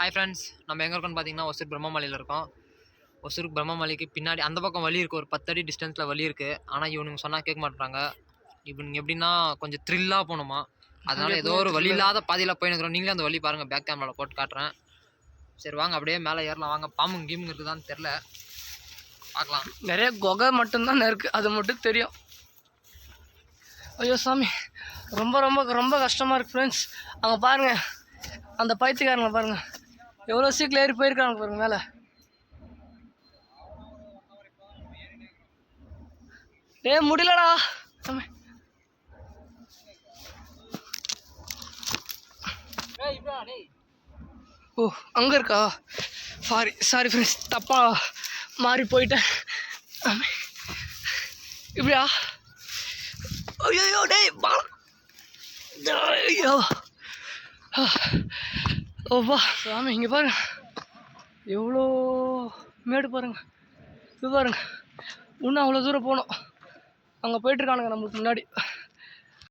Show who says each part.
Speaker 1: Hi friends நம்ம எங்கே இருக்கோம்னு பார்த்தீங்கன்னா ஒசூர் பிரம்மமலையில் இருக்கோம். ஒசூர் பிரம்மமலைக்கு பின்னாடி அந்த பக்கம் வழி இருக்குது ஒரு பத்தடி டிஸ்டன்ஸில் வழி இருக்குது ஆனால் இவனுங்க சொன்னால் கேட்க மாட்றாங்க. இவனுங்க எப்படின்னா கொஞ்சம் த்ரில்லாக போகணுமா? அதனால ஏதோ ஒரு வழி இல்லாத பாதையில் போயினுக்கிறோம் நீங்களே அந்த வழி பாருங்கள் பேக் கேமராவில் போட்டு காட்டுறேன். சரி வாங்க. அப்படியே மேலே ஏறலாம். வாங்க. பாம்புங்க கீமுங்க இருக்குதான்னு தெரில பார்க்கலாம்.
Speaker 2: நிறைய குகை மட்டும்தான் இருக்குது அது மட்டும் தெரியும். ஐயோ சாமி. ரொம்ப ரொம்ப ரொம்ப கஷ்டமாக இருக்குது ஃப்ரெண்ட்ஸ் அங்கே பாருங்கள் அந்த பைத்தியக்காரங்க பாருங்கள் எவ்வளோ சீக்கிரம் ஏறி போயிருக்காங்க பாருங்க மேலே. டேய் முடியலடா. ஓ அங்கே இருக்கா? சாரி சாரி ஃப்ரெண்ட்ஸ் தப்பாக மாறி போயிட்டேன். இப்படியா ஐயோ டேய் ஐயோ ஓப்பா சாமி இங்கே பாருங்க. எவ்வளோ மேடு பாருங்க. இது பாருங்க. இன்னும் அவ்வளோ தூரம் போகணும். அங்கே போயிட்டுருக்கானுங்க நம்மளுக்கு முன்னாடி.